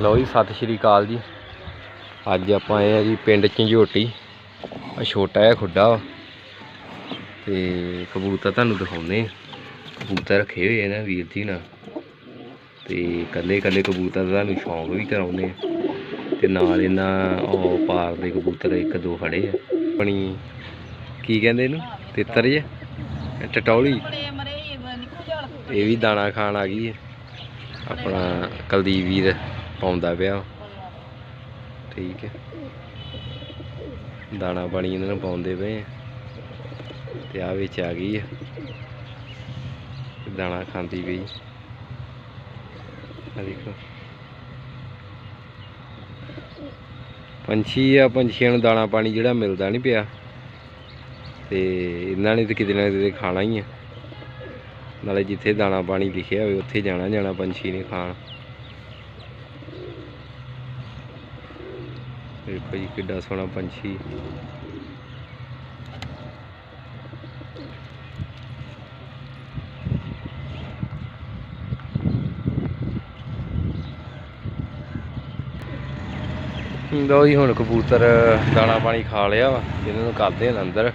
ਲਓ ਜੀ ਸਤਿ ਸ਼੍ਰੀ ਅਕਾਲ ਜੀ। ਅੱਜ ਆਪਾਂ ਆਏ ਆ ਜੀ ਪਿੰਡ ਝੰਜੋਟੀ। ਆ ਛੋਟਾ ਜਿਹਾ ਖੁੱਡਾ ਤੇ ਕਬੂਤਰ ਤੁਹਾਨੂੰ ਦਿਖਾਉਂਦੇ ਆ। ਕਬੂਤਰ ਰੱਖੇ ਹੋਏ ਨਾ ਵੀਰ ਜੀ ਨਾਲ। ਤੇ ਕੱਲੇ ਕੱਲੇ ਕਬੂਤਰ ਦਾ ਤੁਹਾਨੂੰ ਸ਼ੌਂਕ ਵੀ ਕਰਾਉਂਦੇ ਆ। ਤੇ ਨਾਲ ਇਹਨਾਂ ਉਹ ਪਾਰ ਦੇ ਕਬੂਤਰ ਇੱਕ ਦੋ ਖੜੇ ਆ। ਆਪਣੀ ਕੀ ਕਹਿੰਦੇ ਇਹਨੂੰ? ਤਿੱਤਰ ਜੇ ਟਟੌਲੀ? ਇਹ ਵੀ ਦਾਣਾ ਖਾਣ ਆ ਗਈ ਹੈ ਆਪਣਾ ਕੁਲਦੀਪ ਵੀਰ ਪਾਉਂਦਾ ਪਿਆ। ਠੀਕ ਹੈ। ਦਾਣਾ ਪਾਣੀ ਇਹਨਾਂ ਨੂੰ ਪਾਉਂਦੇ ਪਏ ਆ। ਤੇ ਆ ਵਿੱਚ ਆ ਗਈ ਹੈ ਦਾਣਾ ਖਾਂਦੀ ਪਈ। ਆ ਦੇਖੋ। ਪੰਛੀ ਆ, ਪੰਛੀਆਂ ਨੂੰ ਦਾਣਾ ਪਾਣੀ ਜਿਹੜਾ ਮਿਲਦਾ ਨਹੀਂ ਪਿਆ। ਤੇ ਇਹਨਾਂ ਨੇ ਤੇ ਕਿਤੇ ਨਾ ਕਿਤੇ ਖਾਣਾ ਹੀ ਆ। ਨਾਲੇ ਜਿੱਥੇ ਦਾਣਾ ਪਾਣੀ ਲਿਖਿਆ ਹੋਵੇ, ਉੱਥੇ ਜਾਣਾ ਜਾਣਾ ਪੰਛੀ ਨੇ ਖਾਣ। ਦੇਖੋ ਜੀ ਕਿੱਡਾ ਸੋਹਣਾ ਪੰਛੀ। ਲਓ ਜੀ, ਹੁਣ ਕਬੂਤਰ ਦਾਣਾ ਪਾਣੀ ਖਾ ਲਿਆ ਵਾ, ਇਹਨਾਂ ਨੂੰ ਕਰਦੇ ਹਨ ਅੰਦਰ।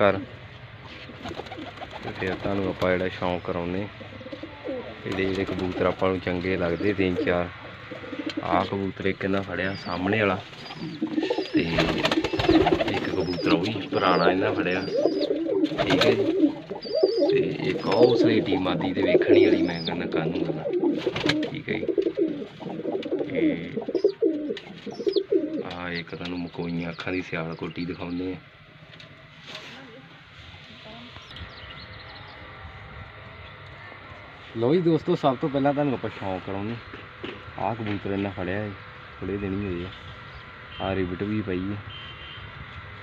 ਘਰ। ਤੇ ਫਿਰ ਤੁਹਾਨੂੰ ਆਪਾਂ ਜਿਹੜਾ ਸ਼ੌਂਕ ਕਰਾਉਨੇ ਜਿਹੜੇ ਜਿਹੜੇ ਕਬੂਤਰ ਆਪਾਂ ਨੂੰ ਚੰਗੇ ਲੱਗਦੇ ਤਿੰਨ ਚਾਰ। ਆਹ ਕਬੂਤਰ ਇੱਕ ਇਹਨਾਂ ਫੜਿਆ ਸਾਹਮਣੇ ਵਾਲਾ। ਤੇ ਇੱਕ ਕਬੂਤਰ ਉਹ ਵੀ ਪੁਰਾਣਾ ਇਹਨਾਂ ਫੜਿਆ। ਠੀਕ ਹੈ ਜੀ। ਤੇ ਇੱਕ ਉਹ ਸਲੇਟੀ ਮਾਦੀ ਤੇ ਵੇਖਣੀ ਵਾਲੀ ਮੈਂ ਕਹਿੰਦਾ ਕਾਨੂੰ ਦਾ ਠੀਕ ਹੈ ਜੀ। ਤੇ ਆ ਇੱਕ ਤੁਹਾਨੂੰ ਮਕੋਈਆਂ ਅੱਖਾਂ ਦੀ ਸਿਆਲ ਕੋਟੀ ਦਿਖਾਉਂਦੇ ਆ ਲਓ ਜੀ ਦੋਸਤੋ, ਸਭ ਤੋਂ ਪਹਿਲਾਂ ਤੁਹਾਨੂੰ ਆਪਾਂ ਸ਼ੌਂਕ ਕਰਾਉਨੇ ਆਹ ਕਬੂਤਰ ਇਹਨਾਂ ਫੜਿਆ ਹੈ ਥੋੜੇ ਦਿਨ ਹੀ ਹੋਏ ਆ। ਆਹ ਰਿਬਟ ਵੀ ਪਈ ਹੈ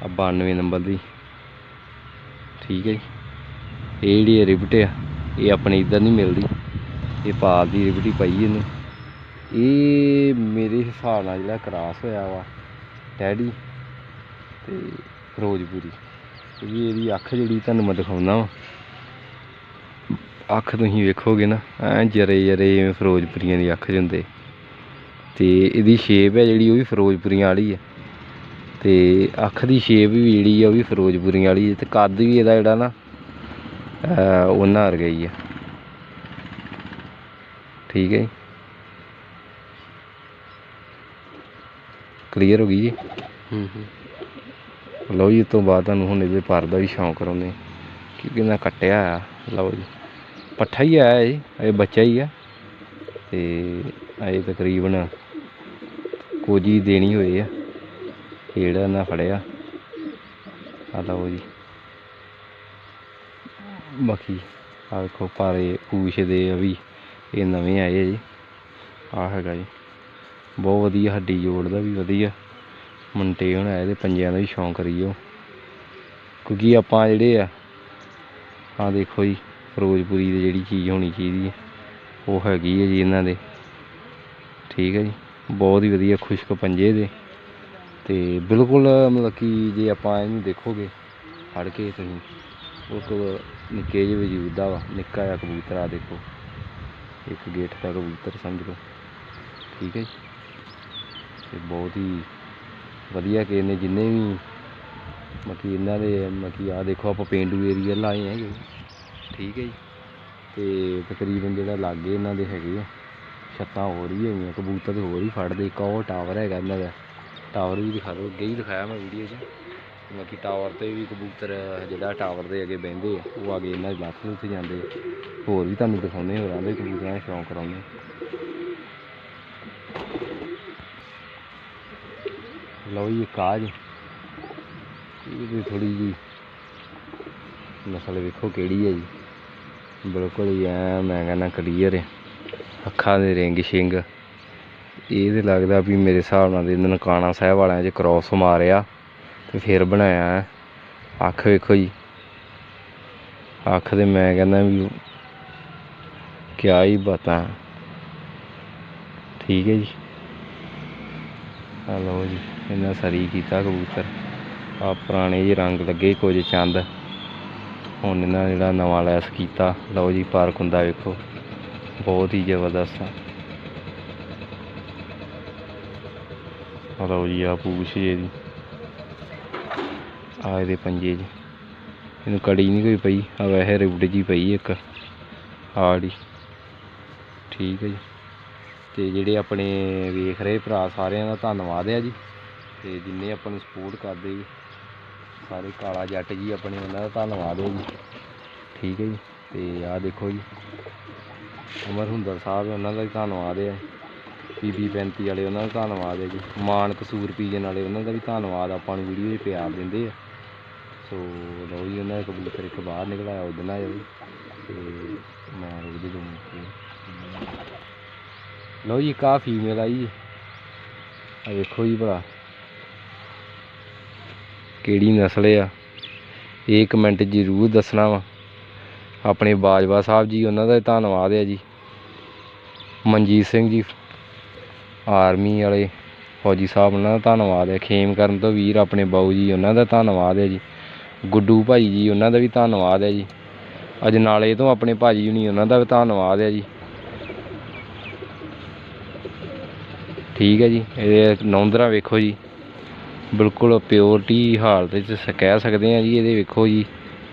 ਆ 92 ਨੰਬਰ ਦੀ। ਠੀਕ ਹੈ ਜੀ। ਇਹ ਜਿਹੜੀ ਰਿਬਟ ਆ, ਇਹ ਆਪਣੇ ਇੱਧਰ ਨਹੀਂ ਮਿਲਦੀ। ਇਹ ਪਾਲ ਦੀ ਰਿਬਟ ਹੀ ਪਈ ਇਹਨੂੰ। ਇਹ ਮੇਰੇ ਹਿਸਾਬ ਨਾਲ ਜਿਹੜਾ ਕਰਾਸ ਹੋਇਆ ਵਾ, ਡੈਡੀ ਤੇ ਫਿਰੋਜ਼ਪੁਰੀ ਕਿਉਂਕਿ ਇਹਦੀ ਅੱਖ ਜਿਹੜੀ ਤੁਹਾਨੂੰ ਮੈਂ ਦਿਖਾਉਣਾ ਵਾ। ਅੱਖ ਤੁਸੀਂ ਵੇਖੋਗੇ ਨਾ ਐ ਜਰੇ ਜਰੇ ਜਿਵੇਂ ਫਿਰੋਜ਼ਪੁਰੀਆਂ ਦੀ ਅੱਖ ਹੁੰਦੇ। ਤੇ ਇਹਦੀ ਸ਼ੇਪ ਹੈ ਜਿਹੜੀ ਉਹ ਵੀ ਫਿਰੋਜ਼ਪੁਰੀਆਂ ਵਾਲੀ ਹੈ। ਤੇ ਅੱਖ ਦੀ ਸ਼ੇਪ ਵੀ ਜਿਹੜੀ ਆ ਉਹ ਵੀ ਫਿਰੋਜ਼ਪੁਰੀਆਂ ਵਾਲੀ ਹੈ। ਤੇ ਕੱਦ ਵੀ ਇਹਦਾ ਜਿਹੜਾ ਨਾ ਉਹਨਾਂ ਵਰਗਾ ਹੀ ਹੈ ਠੀਕ ਹੈ ਕਲੀਅਰ ਹੋ ਗਈ ਜੀ? ਹੂੰ ਹੂੰ। ਲਓ ਜੀ ਤੋਂ ਬਾਅਦ ਤੁਹਾਨੂੰ ਹੁਣ ਇਹਦੇ ਪਰ ਦਾ ਵੀ ਸ਼ੌਂਕ ਕਰਾਉਂਦੇ ਕਿਉਂਕਿ ਇਹਨਾਂ ਕੱਟਿਆ ਆ। ਲਓ ਜੀ। ਪੱਠਾ ਹੀ ਆਇਆ ਜੀ ਇਹ ਬੱਚਾ ਹੀ ਆ। ਤੇ ਅਜੇ ਤਕਰੀਬਨ ਕੋਜੀ ਦੇਣੀ ਹੋਏ ਆ। ਜਿਹੜਾ ਇਹਨਾਂ ਫੜਿਆ। ਆ ਲਓ ਜੀ। ਬਾਕੀ ਆ ਵੇਖੋ ਪਾਰੇ ਪੂਛ ਦੇ ਆ ਵੀ, ਇਹ ਨਵੇਂ ਆਏ ਆ ਜੀ। ਆ ਹੈਗਾ ਜੀ। ਬਹੁਤ ਵਧੀਆ ਹੱਡੀ ਜੋੜ ਦਾ ਵੀ ਵਧੀਆ। ਮੰਟੇ ਹੁਣ ਇਹਦੇ ਪੰਜਿਆਂ ਦਾ ਵੀ ਸ਼ੌਂਕ ਕਰੀਓ। ਕਿਉਂਕਿ ਆਪਾਂ ਜਿਹੜੇ ਆ ਆ ਦੇਖੋ ਜੀ। ਫਿਰੋਜ਼ਪੁਰੀ ਦੀ ਜਿਹੜੀ ਚੀਜ਼ ਹੋਣੀ ਚਾਹੀਦੀ ਹੈ, ਉਹ ਹੈਗੀ ਹੈ ਜੀ ਇਹਨਾਂ ਦੇ। ਠੀਕ ਹੈ ਜੀ, ਬਹੁਤ ਹੀ ਵਧੀਆ ਖੁਸ਼ਕ ਪੰਜੇ ਦੇ। ਤੇ ਬਿਲਕੁਲ ਮਤਲਬ ਕਿ ਜੇ ਆਪਾਂ ਇਹਨੂੰ ਦੇਖੋਗੇ, ਫੜ ਕੇ ਤੁਸੀਂ, ਉਹ ਤੋਂ ਨਿੱਕੇ ਜਿਹੇ ਵਜੂਦ ਦਾ ਵਾ, ਨਿੱਕਾ ਜਿਹਾ ਕਬੂਤਰ ਆ ਦੇਖੋ। ਇੱਕ ਗੇਟ ਦਾ ਕਬੂਤਰ ਸਮਝ ਲਓ। ਠੀਕ ਹੈ ਜੀ, ਤੇ ਬਹੁਤ ਹੀ ਵਧੀਆ ਕਿ ਇਹਨੇ ਜਿੰਨੇ ਵੀ ਮਤਲਬ ਇਹਨਾਂ ਦੇ ਮਤਲਬ ਆ ਦੇਖੋ, ਆਪਾਂ ਪੇਂਡੂ ਏਰੀਆ ਲਾਏ ਹੈਗੇ। ਠੀਕ ਹੈ ਜੀ। ਤੇ ਤਕਰੀਬਨ ਜਿਹੜਾ ਲਾਗੇ ਇਹਨਾਂ ਦੇ ਹੈਗੇ ਆ, ਛੱਤਾਂ ਹੋਰ ਵੀ ਹੈਗੀਆਂ, ਕਬੂਤਰ ਹੋਰ ਹੀ ਫੜਦੇ। ਇੱਕ ਉਹ ਟਾਵਰ ਹੈਗਾ ਇਹਨਾਂ ਦਾ। ਟਾਵਰ ਵੀ ਦਿਖਾ ਦਿਓ, ਅੱਗੇ ਹੀ ਦਿਖਾਇਆ ਮੈਂ ਵੀਡੀਓ 'ਚ। ਬਾਕੀ ਟਾਵਰ ਤੇ ਵੀ ਕਬੂਤਰ, ਜਿਹੜਾ ਟਾਵਰ ਦੇ ਅੱਗੇ ਬਹਿੰਦੇ ਆ, ਉਹ ਆ ਕੇ ਇਹਨਾਂ ਦੇ ਲੱਥ ਉੱਥੇ ਜਾਂਦੇ ਹੋਰ ਵੀ ਤੁਹਾਨੂੰ ਦਿਖਾਉਂਦੇ ਹੋਰਾਂ ਦੇ ਕਬੂਤਰਾਂ ਦਾ ਸ਼ੌਂਕ ਕਰਾਉਂਦੇ ਲਓ ਜੀ ਕਾਜ ਇਹਦੀ ਥੋੜੀ ਜੀ ਨਸਲ ਵੇਖੋ ਕਿਹੜੀ ਹੈ ਜੀ। ਬਿਲਕੁਲ ਹੀ ਐ, ਮੈਂ ਕਹਿੰਦਾ ਕਲੀਅਰ ਹੈ ਅੱਖਾਂ ਦੇ ਰਿੰਗ ਸ਼ਿੰਗ। ਇਹ ਤੇ ਲੱਗਦਾ ਵੀ ਮੇਰੇ ਹਿਸਾਬ ਨਾਲ ਇਹਨਾਂ ਨਨਕਾਣਾ ਸਾਹਿਬ ਵਾਲਿਆਂ 'ਚ ਕ੍ਰਾਸ ਮਾਰਿਆ ਤੇ ਫਿਰ ਬਣਾਇਆ ਹੈ। ਅੱਖ ਵੇਖੋ ਜੀ। ਅੱਖ ਦੇ ਮੈਂ ਕਹਿੰਦਾ ਵੀ ਕਿਆ ਹੀ ਬਤਾ। ਠੀਕ ਹੈ ਜੀ। ਆ ਲਓ ਜੀ, ਇਹਨਾਂ ਸਰੀ ਕੀਤਾ ਕਬੂਤਰ। ਆ ਪੁਰਾਣੇ ਜਿਹੇ ਰੰਗ ਲੱਗੇ ਕੁਝ ਚੰਦ। ਹੁਣ ਇਹਨਾਂ ਜਿਹੜਾ ਨਵਾਂ ਲੈਸ ਕੀਤਾ, ਲਓ ਜੀ ਪਾਰਕ ਹੁੰਦਾ ਵੇਖੋ, ਬਹੁਤ ਹੀ ਜ਼ਬਰਦਸਤ ਆ। ਲਓ ਜੀ ਆ ਪੂਛ ਜੀ ਇਹਦੀ ਆ ਇਹਦੇ ਪੰਜੇ ਜੀ। ਇਹਨੂੰ ਕੜੀ ਨਹੀਂ ਕੋਈ ਪਈ ਆ ਵੈਸੇ ਰਿਬਡ ਜੀ ਪਈ ਇੱਕ ਹਾੜੀ ਠੀਕ ਹੈ ਜੀ। ਤੇ ਜਿਹੜੇ ਆਪਣੇ ਵੇਖ ਰਹੇ ਭਰਾ ਸਾਰਿਆਂ ਦਾ ਧੰਨਵਾਦ ਹੈ ਜੀ। ਤੇ ਜਿੰਨੇ ਆਪਾਂ ਨੂੰ ਸਪੋਰਟ ਕਰਦੇ ਜੀ। ਸਾਰੇ ਕਾਲਾ ਜੱਟ ਜੀ ਆਪਣੇ ਉਹਨਾਂ ਦਾ ਧੰਨਵਾਦ ਹੈ ਜੀ। ਠੀਕ ਹੈ ਜੀ, ਤੇ ਆਹ ਦੇਖੋ ਜੀ ਅਮਰ ਹੁੰਦਰ ਸਾਹਿਬ ਉਹਨਾਂ ਦਾ ਵੀ ਧੰਨਵਾਦ ਹੈ। ਪੀਬੀ 35 ਵਾਲੇ ਉਹਨਾਂ ਦਾ ਧੰਨਵਾਦ ਹੈ ਜੀ। ਮਾਨ ਕਸੂਰ ਪੀਜਨ ਵਾਲੇ ਉਹਨਾਂ ਦਾ ਵੀ ਧੰਨਵਾਦ, ਆਪਾਂ ਨੂੰ ਵੀਡੀਓ 'ਚ ਪਿਆਰ ਦਿੰਦੇ ਆ। ਸੋ ਲਓ ਜੀ, ਉਹਨਾਂ ਦਾ ਕਬੂਤਰ ਇੱਕ ਬਾਹਰ ਨਿਕਲ ਆਇਆ ਉਹਦੇ ਨਾਲ ਜੀ। ਤੇ ਮੈਂ ਉਹਦੇ ਦੋ ਲਓ ਜੀ ਕਾ ਫੀਮੇਲ ਆਈ ਜੀ। ਆ ਵੇਖੋ ਜੀ ਭਰਾ। ਕਿਹੜੀ ਨਸਲ ਆ? ਇਹ ਕਮੈਂਟ ਜ਼ਰੂਰ ਦੱਸਣਾ ਵਾ। ਆਪਣੇ ਬਾਜਵਾ ਸਾਹਿਬ ਜੀ, ਉਹਨਾਂ ਦਾ ਧੰਨਵਾਦ ਹੈ ਜੀ। ਮਨਜੀਤ ਸਿੰਘ ਜੀ, ਆਰਮੀ ਵਾਲੇ ਫੌਜੀ ਸਾਹਿਬ, ਉਹਨਾਂ ਦਾ ਧੰਨਵਾਦ ਹੈ ਖੇਮ ਕਰਨ ਤੋਂ ਵੀਰ ਆਪਣੇ ਬਾਊ ਜੀ, ਉਹਨਾਂ ਦਾ ਧੰਨਵਾਦ ਹੈ ਜੀ। ਗੁੱਡੂ ਭਾਈ ਜੀ, ਉਹਨਾਂ ਦਾ ਵੀ ਧੰਨਵਾਦ ਹੈ ਜੀ। ਅਜਨਾਲੇ ਤੋਂ ਆਪਣੇ ਭਾਜੀ ਹੁਣੀ, ਉਹਨਾਂ ਦਾ ਵੀ ਧੰਨਵਾਦ ਹੈ ਜੀ। ਠੀਕ ਹੈ ਜੀ, ਇਹ ਨੌਂਦਰਾ ਵੇਖੋ ਜੀ। ਬਿਲਕੁਲ ਪਿਓਰਟੀ ਹਾਲਤ ਵਿੱਚ ਕਹਿ ਸਕਦੇ ਆ ਜੀ, ਇਹਦੇ ਵੇਖੋ ਜੀ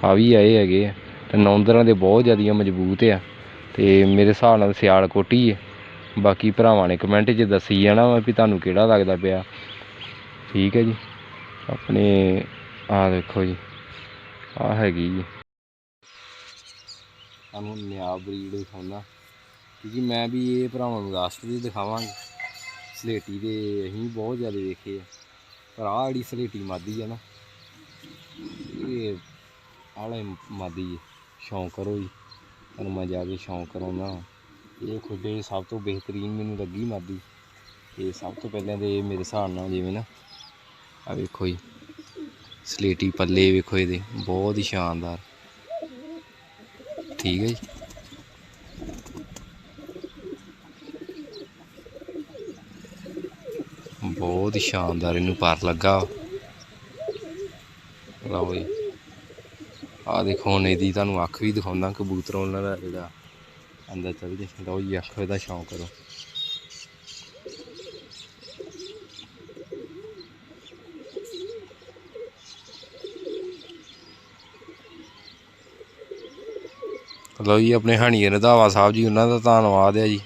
ਆ ਵੀ ਆਏ ਹੈਗੇ ਆ। ਤੇ ਨੌਂਦਰਾਂ ਦੇ ਬਹੁਤ ਜ਼ਿਆਦਾ ਮਜ਼ਬੂਤ ਆ। ਤੇ ਮੇਰੇ ਹਿਸਾਬ ਨਾਲ ਸਿਆਲ ਕੋਟੀ ਹੈ ਬਾਕੀ ਭਰਾਵਾਂ ਨੇ ਕਮੈਂਟ 'ਚ ਦੱਸੀ ਜਾਣਾ ਵਾ ਵੀ ਤੁਹਾਨੂੰ ਕਿਹੜਾ ਲੱਗਦਾ ਪਿਆ। ਠੀਕ ਹੈ ਜੀ। ਆਪਣੇ, ਆਹ ਦੇਖੋ ਜੀ। ਆਹ ਹੈਗੀ ਜੀ। ਤੁਹਾਨੂੰ ਨਿਆ ਬਰੀਡ ਦਿਖਾਉਣਾ। ਕਿਉਂਕਿ ਮੈਂ ਵੀ ਇਹ ਭਰਾਵਾਂ ਨੂੰ ਰਾਸਤੇ ਦੀ ਦਿਖਾਵਾਂਗੇ। ਸਲੇਟੀ ਦੇ ਅਸੀਂ ਬਹੁਤ ਜ਼ਿਆਦਾ ਵੇਖੇ ਆ। ਪਰ ਆਹ ਜਿਹੜੀ ਸਲੇਟੀ ਮਾਦੀ ਆ ਨਾ। ਇਹ ਆਲੇ ਮਾਦੀ ਹੈ ਸ਼ੌਂਕ ਕਰੋ ਜੀ। ਤੁਹਾਨੂੰ ਮੈਂ ਜਾ ਕੇ ਸ਼ੌਂਕ ਕਰਾਉਣਾ ਇਹ ਖੁੱਡੇ ਸਭ ਤੋਂ ਬਿਹਤਰੀਨ ਮੈਨੂੰ ਲੱਗੀ ਮਾਦੀ। ਇਹ ਸਭ ਤੋਂ ਪਹਿਲਾਂ ਤੇ ਇਹ ਮੇਰੇ ਹਿਸਾਬ ਨਾਲ ਜਿਵੇਂ ਨਾ, ਆ ਵੇਖੋ ਜੀ। ਸਲੇਟੀ ਪੱਲੇ ਵੇਖੋ ਇਹਦੇ, ਬਹੁਤ ਹੀ ਸ਼ਾਨਦਾਰ। ਠੀਕ ਹੈ ਜੀ। ਬਹੁਤ ਹੀ ਸ਼ਾਨਦਾਰ ਇਹਨੂੰ ਪਰ ਲੱਗਾ। ਲਓ ਜੀ। ਆ ਦੇਖੋ, ਹੁਣ ਇਹਦੀ ਤੁਹਾਨੂੰ ਅੱਖ ਵੀ ਦਿਖਾਉਂਦਾ, ਕਬੂਤਰ ਉਹਨਾਂ ਦਾ ਜਿਹੜਾ ਅੰਦਰ ਚੱਲ ਜੇ ਲਓ ਜੀ ਅੱਖ ਦਾ ਸ਼ੌਂਕ ਕਰੋ ਲਓ ਜੀ, ਆਪਣੇ ਹਣੀਏ ਰਧਾਵਾ ਸਾਹਿਬ ਜੀ, ਉਹਨਾਂ ਦਾ ਧੰਨਵਾਦ ਹੈ ਜੀ।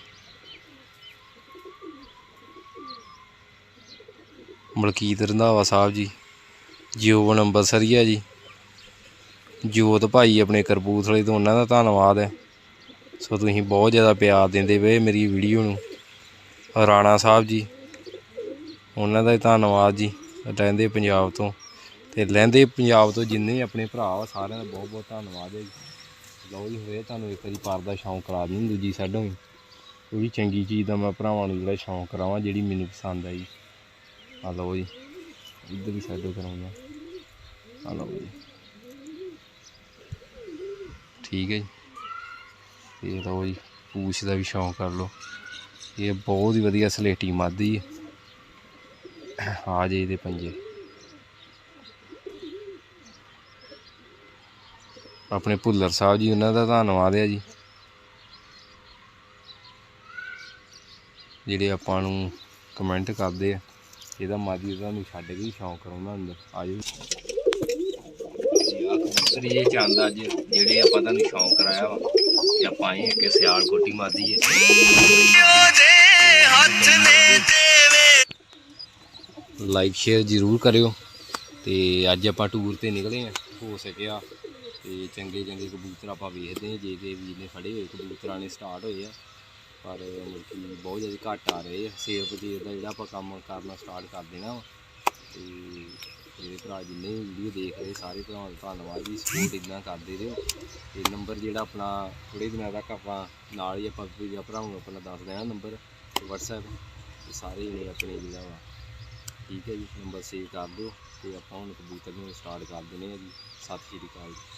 ਮਲਕੀਤ ਰੰਧਾਵਾ ਸਾਹਿਬ ਜੀ ਜੀਓ ਅੰਬਰਸਰੀਆ ਜੀ। ਜੋਤ ਭਾਈ ਆਪਣੇ ਕਰਬੂਥਲੇ ਤੋਂ ਉਹਨਾਂ ਦਾ ਧੰਨਵਾਦ ਹੈ। ਸੋ ਤੁਸੀਂ ਬਹੁਤ ਜ਼ਿਆਦਾ ਪਿਆਰ ਦਿੰਦੇ ਪਏ ਮੇਰੀ ਵੀਡੀਓ ਨੂੰ। ਰਾਣਾ ਸਾਹਿਬ ਜੀ, ਉਹਨਾਂ ਦਾ ਵੀ ਧੰਨਵਾਦ ਜੀ, ਰਹਿੰਦੇ ਪੰਜਾਬ ਤੋਂ। ਤੇ ਲਹਿੰਦੇ ਪੰਜਾਬ ਤੋਂ ਜਿੰਨੇ ਆਪਣੇ ਭਰਾ ਵਾ, ਸਾਰਿਆਂ ਦਾ ਬਹੁਤ ਬਹੁਤ ਧੰਨਵਾਦ ਹੈ ਜੀ। ਲਓ ਜੀ ਹੋਏ ਤੁਹਾਨੂੰ ਇੱਕ ਵਾਰੀ ਪਰ ਦਾ ਸ਼ੌਂਕ ਕਰਾ ਦਿੰਦੀ ਦੂਜੀ ਸਾਈਡੋਂ ਵੀ। ਉਹ ਵੀ ਚੰਗੀ ਚੀਜ਼ ਦਾ ਮੈਂ ਭਰਾਵਾਂ ਨੂੰ ਜਿਹੜਾ ਸ਼ੌਂਕ ਕਰਾਵਾਂ, ਜਿਹੜੀ ਮੈਨੂੰ ਪਸੰਦ ਆਈ। ਆ ਲਓ ਜੀ, ਇੱਧਰ ਵੀ ਸਾਈਡੋਂ ਕਰਾਉਂਦਾ ਆ ਲਓ ਜੀ। ਠੀਕ ਹੈ ਜੀ। ਤੇ ਲਓ ਜੀ, ਪੂਛ ਦਾ ਵੀ ਸ਼ੌਂਕ ਕਰ ਲਓ। ਇਹ ਬਹੁਤ ਹੀ ਵਧੀਆ ਸਲੇਟੀ ਮਾਦੀ ਹੈ ਆ ਜੇ ਇਹਦੇ ਪੰਜੇ। ਆਪਣੇ ਭੁੱਲਰ ਸਾਹਿਬ ਜੀ, ਉਹਨਾਂ ਦਾ ਧੰਨਵਾਦ ਹੈ ਜੀ। ਜਿਹੜੇ ਆਪਾਂ ਨੂੰ ਕਮੈਂਟ ਕਰਦੇ ਆ। ਇਹਦਾ ਮਾਦੀ ਤੁਹਾਨੂੰ ਛੱਡ ਹੀ ਸ਼ੌਂਕ ਕਰਾਉਂਦਾ ਅੰਦਰ ਆਜੋ। ਕਬੂਤਰ ਇਹ ਚਾਹੁੰਦਾ ਅੱਜ ਜਿਹੜੇ ਆਪਾਂ ਤੁਹਾਨੂੰ ਸ਼ੌਂਕ ਕਰਾਇਆ ਵਾ ਤੇ ਆਪਾਂ ਇਹ ਕਿ ਸਿਆਲ ਕੋਟੀ ਮਾਦੀ ਹੈ ਲਾਈਕ ਸ਼ੇਅਰ ਜ਼ਰੂਰ ਕਰਿਓ। ਤੇ ਅੱਜ ਆਪਾਂ ਟੂਰ ਤੇ ਨਿਕਲੇ ਆ ਹੋ ਸਕਿਆ। ਤੇ ਚੰਗੇ ਚੰਗੇ ਕਬੂਤਰ ਆਪਾਂ ਵੇਖਦੇ ਹਾਂ ਜੇ ਕਿ ਵੀਰ ਨੇ ਫੜੇ ਹੋਏ ਕਬੂਤਰਾਂ ਨੇ ਸਟਾਰਟ ਹੋਏ ਆ। ਪਰ ਮਤਲਬ ਕਿ ਬਹੁਤ ਜ਼ਿਆਦਾ ਘੱਟ ਆ ਰਹੇ ਆ। ਸੇਲ ਪਤੀਰ ਦਾ ਜਿਹੜਾ ਆਪਾਂ ਕੰਮ ਕਰਨਾ ਸਟਾਰਟ ਕਰ ਦੇਣਾ ਵਾ। ਤੇ ਮੇਰੇ ਭਰਾ ਜਿੰਨੇ ਵੀਡੀਓ ਦੇਖ ਰਹੇ, ਸਾਰੇ ਭਰਾਵਾਂ ਦਾ ਧੰਨਵਾਦ ਜੀ। ਸਪੋਰਟ ਇਦਾਂ ਕਰਦੇ ਰਹੋ। ਤੇ ਨੰਬਰ ਜਿਹੜਾ ਆਪਣਾ ਥੋੜੇ ਦਿਨਾਂ ਤੱਕ ਆਪਾਂ ਨਾਲ ਹੀ ਆਪਾਂ ਵੀਡੀਓ ਭਰਾਵਾਂ ਨੂੰ ਆਪਣਾ ਦੱਸ ਦੇਣਾ ਨੰਬਰ WhatsApp ਤੇ ਸਾਰੇ ਨੇ ਆਪਣੇ ਜਿਹੜਾ ਵਾ। ਠੀਕ ਹੈ ਜੀ ਨੰਬਰ ਸੇਵ ਕਰ ਦਿਓ ਤੇ ਆਪਾਂ ਹੁਣ ਕਬੂਤਰ ਨੂੰ ਸਟਾਰਟ ਕਰ ਦਿੰਦੇ ਆ ਜੀ। ਸਤਿ ਸ਼੍ਰੀ ਅਕਾਲ ਜੀ।